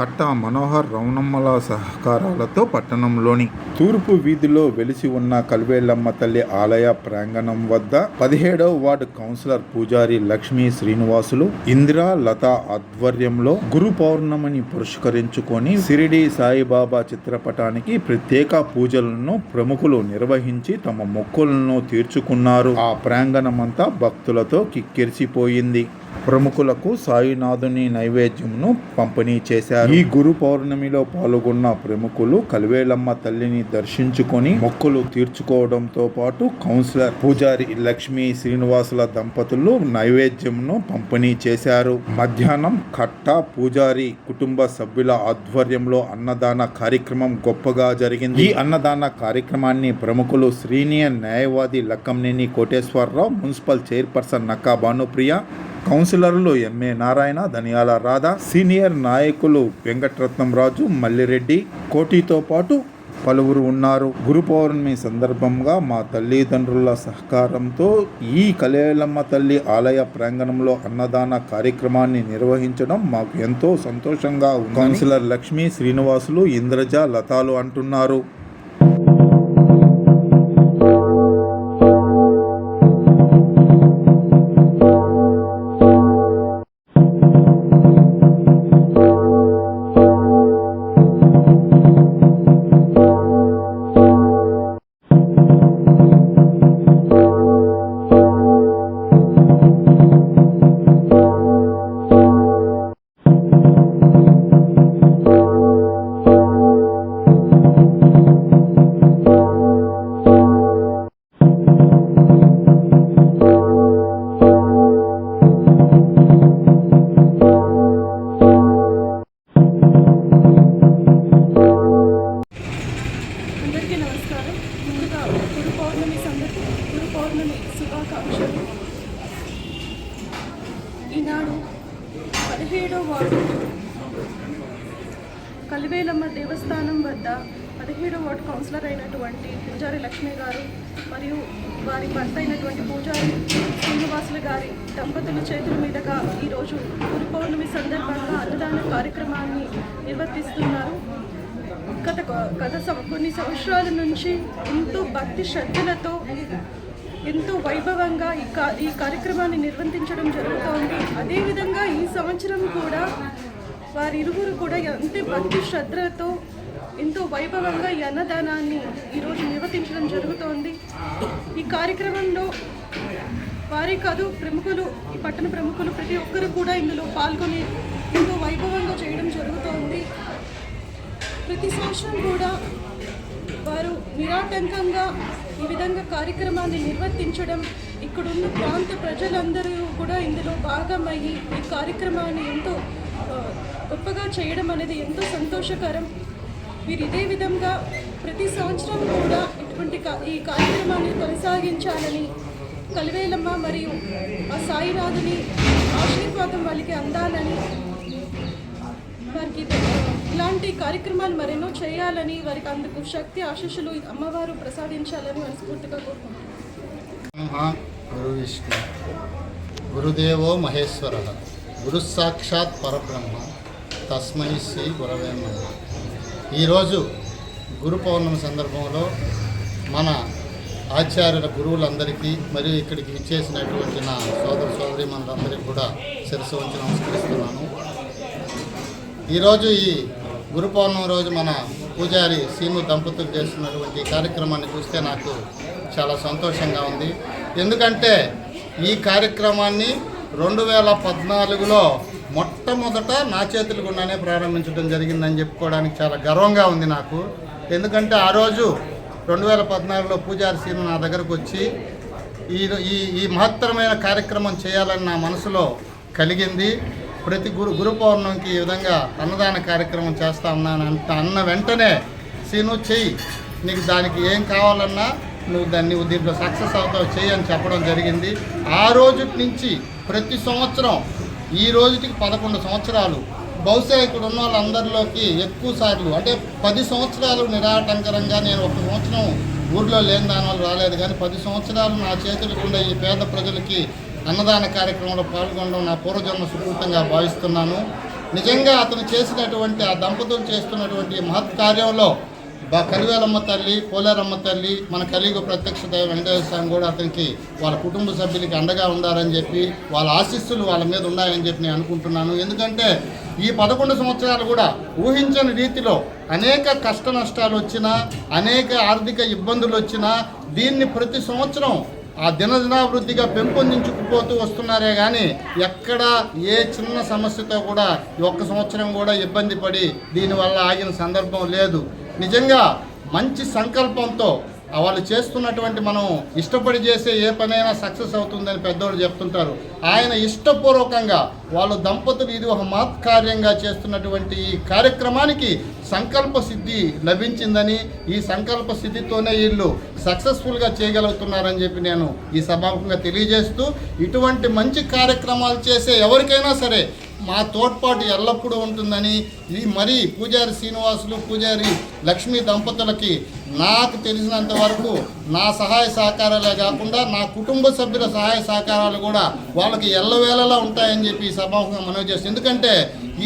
Katta Manohar రౌనమ్మల సహకారాలతో పట్టణంలోని తూర్పు వీధిలో వెలిసి ఉన్న కల్వేలమ్మ తల్లి ఆలయ ప్రాంగణం వద్ద పదిహేడవ వార్డు కౌన్సిలర్ పూజారి లక్ష్మీ శ్రీనివాసులు ఇందిరా లత ఆధ్వర్యంలో గురు పౌర్ణమిని పురస్కరించుకొని సిరిడి సాయిబాబా చిత్రపటానికి ప్రత్యేక పూజలను ప్రముఖులు నిర్వహించి తమ మొక్కులను తీర్చుకున్నారు. ఆ ప్రాంగణమంతా భక్తులతో కిక్కిరిసిపోయింది. ప్రముఖులకు సాయినాథుని నైవేద్యమును పంపిణీ చేశారు. ఈ గురు పౌర్ణమిలో పాల్గొన్న ప్రముఖులు కలివేలమ్మ తల్లిని దర్శించుకొని మొక్కులు తీర్చుకోవడంతో పాటు కౌన్సిలర్ పూజారి లక్ష్మీ శ్రీనివాసుల దంపతులు నైవేద్యమును పంపిణీ చేశారు. మధ్యాహ్నం కట్ట పూజారి కుటుంబ సభ్యుల ఆధ్వర్యంలో అన్నదాన కార్యక్రమం గొప్పగా జరిగింది. ఈ అన్నదాన కార్యక్రమాన్ని ప్రముఖులు శ్రీనియర్ న్యాయవాది లక్కంనేని కోటేశ్వరరావు మున్సిపల్ చైర్పర్సన్ నక్కా భానుప్రియ కౌన్సిలర్లు ఎంఏ నారాయణ ధనియాల రాధా సీనియర్ నాయకులు వెంకటరత్నం రాజు మల్లిరెడ్డి కోటితో పాటు పలువురు ఉన్నారు. గురు పౌర్ణమి సందర్భంగా మా తల్లిదండ్రుల సహకారంతో ఈ కలేలమ్మ తల్లి ఆలయ ప్రాంగణంలో అన్నదాన కార్యక్రమాన్ని నిర్వహించడం మాకు ఎంతో సంతోషంగా ఉంది కౌన్సిలర్ లక్ష్మి శ్రీనివాసులు ఇంద్రజ లతాలు అంటున్నారు. ఈనాడు పదిహేడో వార్డు. కలివేలమ్మ దేవస్థానం వద్ద పదిహేడో వార్డు కౌన్సిలర్ అయినటువంటి పూజారి లక్ష్మి గారు మరియు వారి భర్త అయినటువంటి పూజారి శ్రీనివాసులు గారి దంపతుల చేతుల మీదుగా ఈరోజు గురు పౌర్ణమి సందర్భంగా అన్నదాన కార్యక్రమాన్ని నిర్వర్తిస్తున్నారు. గత గత కొన్ని సంవత్సరాల నుంచి ఎంతో భక్తి శ్రద్ధలతో ఎంతో వైభవంగా ఈ కా ఈ కార్యక్రమాన్ని నిర్వర్తించడం జరుగుతోంది. అదేవిధంగా ఈ సంవత్సరం కూడా వారి ఇరువురు కూడా అంతే భక్తి శ్రద్ధలతో ఎంతో వైభవంగా ఈ అన్నదానాన్ని ఈరోజు నిర్వర్తించడం జరుగుతోంది. ఈ కార్యక్రమంలో వారే కాదు ప్రముఖులు ఈ పట్టణ ప్రముఖులు ప్రతి ఒక్కరు కూడా ఇందులో పాల్గొని ఎంతో వైభవంగా చేయడం జరుగుతోంది. ప్రతి సంవత్సరం కూడా వారు నిరాటంకంగా ఈ విధంగా కార్యక్రమాన్ని నిర్వర్తించడం ఇక్కడున్న ప్రాంత ప్రజలందరూ కూడా ఇందులో భాగమయ్యి ఈ కార్యక్రమాన్ని ఎంతో గొప్పగా చేయడం అనేది ఎంతో సంతోషకరం. మీరు ఇదే విధంగా ప్రతి సంవత్సరం కూడా ఇటువంటి కా- ఈ కార్యక్రమాన్ని కొనసాగించాలని కలివేలమ్మ మరియు ఆ సాయినాథుని ఆశీర్వాదం వాళ్ళకి అందాలని వారికి ఇలాంటి కార్యక్రమాలు మరెన్నో చేయాలని వారికి అందుకు శక్తి ఆశీస్సులు అమ్మవారు ప్రసాదించాలని మనస్ఫూర్తిగా కోరుకుంటున్నాను గురుదేవో మహేశ్వర. గురు సాక్షాత్ పరబ్రహ్మ. తస్మై శ్రీ గురవే ఈరోజు గురు పౌర్ణమి సందర్భంలో మన ఆచార్యుల గురువులందరికీ మరియు ఇక్కడికి విచ్చేసినటువంటి నా సోదర సోదరి మనందరికీ కూడా శిరస్సు వంచి నమస్కరిస్తున్నాను. ఈరోజు ఈ గురు పౌర్ణమి రోజు మన పూజారి సీను దంపతులు చేస్తున్నటువంటి కార్యక్రమాన్ని చూస్తే నాకు చాలా సంతోషంగా ఉంది. ఎందుకంటే ఈ కార్యక్రమాన్ని రెండు వేల పద్నాలుగులో మొట్టమొదట నా చేతులు గుండానే ప్రారంభించడం జరిగిందని చెప్పుకోవడానికి చాలా గర్వంగా ఉంది నాకు. ఎందుకంటే ఆ రోజు రెండు వేల పద్నాలుగులో పూజారి సీను నా దగ్గరకు వచ్చి ఈ ఈ ఈ మహత్తరమైన కార్యక్రమం చేయాలని నా మనసులో కలిగింది. ప్రతి గురు గురు పౌర్ణమికి ఈ విధంగా అన్నదాన కార్యక్రమం చేస్తా ఉన్నాను అంట అన్న వెంటనే సీను చెయ్యి. నీకు దానికి ఏం కావాలన్నా నువ్వు దాన్ని నువ్వు దీంట్లో సక్సెస్ అవుతావు చెయ్యి అని చెప్పడం జరిగింది. ఆ రోజు నుంచి ప్రతి సంవత్సరం ఈ రోజుకి పదకొండు సంవత్సరాలు బహుశా ఇక్కడ ఉన్న వాళ్ళందరిలోకి ఎక్కువ సార్లు అంటే పది సంవత్సరాలు నిరాటంకరంగా నేను ఒక సంవత్సరం ఊర్లో లేని దాని వాళ్ళు రాలేదు. కానీ పది సంవత్సరాలు నా చేతులకు ఉండే ఈ పేద ప్రజలకి అన్నదాన కార్యక్రమంలో పాల్గొనడం నా పూర్వజన్మ సుకృతంగా భావిస్తున్నాను. నిజంగా అతను చేసినటువంటి ఆ దంపతులు చేస్తున్నటువంటి మహత్ కార్యంలో కలివేలమ్మ తల్లి పోలేరమ్మ తల్లి మన కలిగు ప్రత్యక్ష దైవ వెంకటేశ్వర స్వామి కూడా అతనికి వాళ్ళ కుటుంబ సభ్యులకి అండగా ఉండాలని చెప్పి వాళ్ళ ఆశీస్సులు వాళ్ళ మీద ఉన్నాయని చెప్పి నేను అనుకుంటున్నాను. ఎందుకంటే ఈ పదకొండు సంవత్సరాలు కూడా ఊహించని రీతిలో అనేక కష్ట నష్టాలు వచ్చినా అనేక ఆర్థిక ఇబ్బందులు వచ్చినా దీన్ని ప్రతి సంవత్సరం ఆ దినదినాభివృద్ధిగా పెంపొందించుకుపోతూ వస్తున్నారే కానీ ఎక్కడ ఏ చిన్న సమస్యతో కూడా ఒక్క సంవత్సరం కూడా ఇబ్బంది పడి దీనివల్ల ఆగిన సందర్భం లేదు. నిజంగా మంచి సంకల్పంతో వాళ్ళు చేస్తున్నటువంటి మనం ఇష్టపడి చేసే ఏ పనైనా సక్సెస్ అవుతుందని పెద్దవాళ్ళు చెప్తుంటారు. ఆయన ఇష్టపూర్వకంగా వాళ్ళు దంపతులు ఇది ఒక మహత్కార్యంగా చేస్తున్నటువంటి ఈ కార్యక్రమానికి సంకల్ప సిద్ధి లభించిందని ఈ సంకల్ప సిద్ధితోనే వీళ్ళు సక్సెస్ఫుల్గా చేయగలుగుతున్నారని చెప్పి నేను ఈ సభాముఖంగా తెలియజేస్తూ ఇటువంటి మంచి కార్యక్రమాలు చేసే ఎవరికైనా సరే మా తోడ్పాటు ఎల్లప్పుడూ ఉంటుందని ఈ మరి పూజారి శ్రీనివాసులు పూజారి లక్ష్మీ దంపతులకి నాకు తెలిసినంత వరకు నా సహాయ సహకారాలే కాకుండా నా కుటుంబ సభ్యుల సహాయ సహకారాలు కూడా వాళ్ళకి ఎల్లవేళలా ఉంటాయని చెప్పి ఈ సభాముఖంగా మనవి చేస్తుంది ఎందుకంటే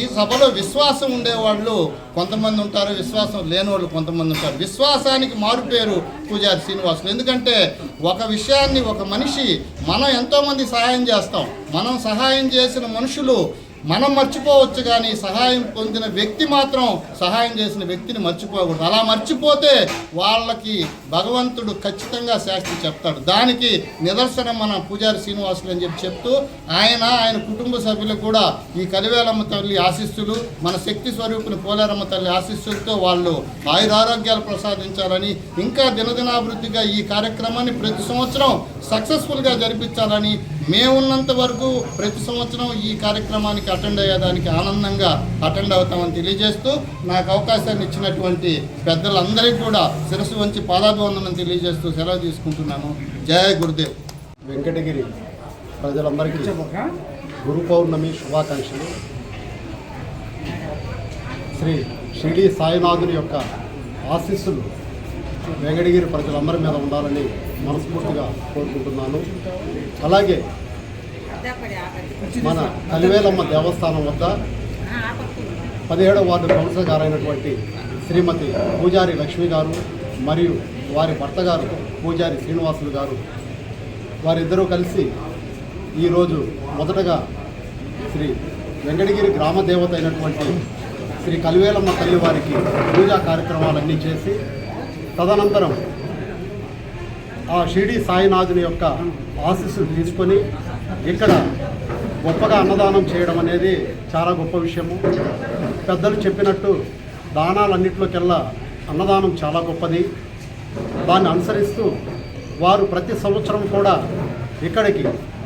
ఈ సభలో విశ్వాసం ఉండేవాళ్ళు కొంతమంది ఉంటారు విశ్వాసం లేని వాళ్ళు కొంతమంది ఉంటారు. విశ్వాసానికి మారుపేరు పూజారి శ్రీనివాసులు. ఎందుకంటే ఒక విషయాన్ని ఒక మనిషి మనం ఎంతోమంది సహాయం చేస్తాం. మనం సహాయం చేసిన మనుషులు మనం మర్చిపోవచ్చు కానీ సహాయం పొందిన వ్యక్తి మాత్రం సహాయం చేసిన వ్యక్తిని మర్చిపోకూడదు. అలా మర్చిపోతే వాళ్ళకి భగవంతుడు ఖచ్చితంగా శాస్త్రి చెప్తాడు. దానికి నిదర్శనం మన పూజారి శ్రీనివాసులు అని చెప్పి చెప్తూ ఆయన ఆయన కుటుంబ సభ్యులు కూడా ఈ కలివేలమ్మ తల్లి ఆశీస్సులు మన శక్తి స్వరూపుని పోలేరమ్మ తల్లి ఆశీస్సులతో వాళ్ళు ఆయురారోగ్యాలు ప్రసాదించాలని ఇంకా దినదినాభివృద్ధిగా ఈ కార్యక్రమాన్ని ప్రతి సంవత్సరం సక్సెస్ఫుల్గా జరిపించాలని మేమున్నంత వరకు ప్రతి సంవత్సరం ఈ కార్యక్రమానికి అటెండ్ అయ్యేదానికి ఆనందంగా అటెండ్ అవుతామని తెలియజేస్తూ నాకు అవకాశాన్ని ఇచ్చినటువంటి పెద్దలందరికీ కూడా శిరస్సు వంచి పాదాభివందనం తెలియజేస్తూ సెలవు తీసుకుంటున్నాను. జయ గురుదేవ్. వెంకటగిరి ప్రజలందరికీ గురు పౌర్ణమి శుభాకాంక్షలు. శ్రీ షిరిడి సాయినాథుని యొక్క ఆశీస్సులు వెంకటగిరి ప్రజలందరి మీద ఉండాలని మనస్ఫూర్తిగా కోరుకుంటున్నాను. అలాగే మన కలివేలమ్మ దేవస్థానం వద్ద పదిహేడవ వార్డు కౌన్సిలర్ గారైనటువంటి శ్రీమతి పూజారి లక్ష్మి గారు మరియు వారి భర్త గారు పూజారి శ్రీనివాసులు గారు వారిద్దరూ కలిసి ఈరోజు మొదటగా శ్రీ వెంకటగిరి గ్రామ దేవత అయినటువంటి శ్రీ కలివేలమ్మ తల్లి వారికి పూజా కార్యక్రమాలన్నీ చేసి తదనంతరం ఆ షిరిడి సాయినాథుని యొక్క ఆశీస్సులు తీసుకొని ఇక్కడ గొప్పగా అన్నదానం చేయడం అనేది చాలా గొప్ప విషయము. పెద్దలు చెప్పినట్టు దానాలన్నింటిలోకెల్లా అన్నదానం చాలా గొప్పది. దాన్ని అనుసరిస్తూ వారు ప్రతి సంవత్సరం కూడా ఇక్కడికి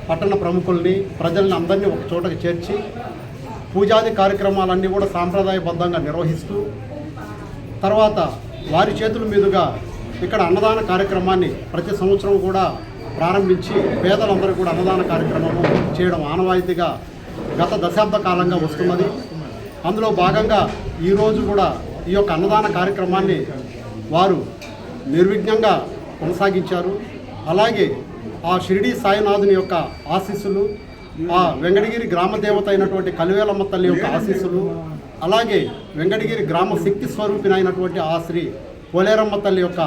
పట్టణ ప్రముఖుల్ని ప్రజల్ని అందరినీ ఒక చోటకి చేర్చి పూజాది కార్యక్రమాలన్నీ కూడా సాంప్రదాయబద్ధంగా నిర్వహిస్తూ తర్వాత వారి చేతుల మీదుగా ఇక్కడ అన్నదాన కార్యక్రమాన్ని ప్రతి సంవత్సరం కూడా ప్రారంభించి పేదలందరూ కూడా అన్నదాన కార్యక్రమము చేయడం ఆనవాయితీగా గత దశాబ్ద కాలంగా వస్తున్నది. అందులో భాగంగా ఈరోజు కూడా ఈ యొక్క అన్నదాన కార్యక్రమాన్ని వారు నిర్విఘ్నంగా కొనసాగించారు. అలాగే ఆ షిరిడి సాయినాథుని యొక్క ఆశీస్సులు ఆ వెంకటగిరి గ్రామ దేవత అయినటువంటి కలివేలమ్మ తల్లి యొక్క ఆశీస్సులు అలాగే వెంకటగిరి గ్రామ శక్తి స్వరూపినైనటువంటి ఆ శ్రీ పోలేరమ్మ తల్లి యొక్క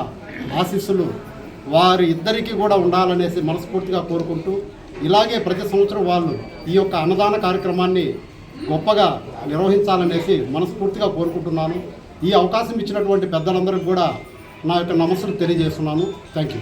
ఆశీస్సులు వారి ఇద్దరికీ కూడా ఉండాలనేసి మనస్ఫూర్తిగా కోరుకుంటూ ఇలాగే ప్రతి సంవత్సరం వాళ్ళు ఈ యొక్క అన్నదాన కార్యక్రమాన్ని గొప్పగా నిర్వహించాలనేసి మనస్ఫూర్తిగా కోరుకుంటున్నాను. ఈ అవకాశం ఇచ్చినటువంటి పెద్దలందరికీ కూడా నా యొక్క నమస్సులు తెలియజేస్తున్నాను. Thank you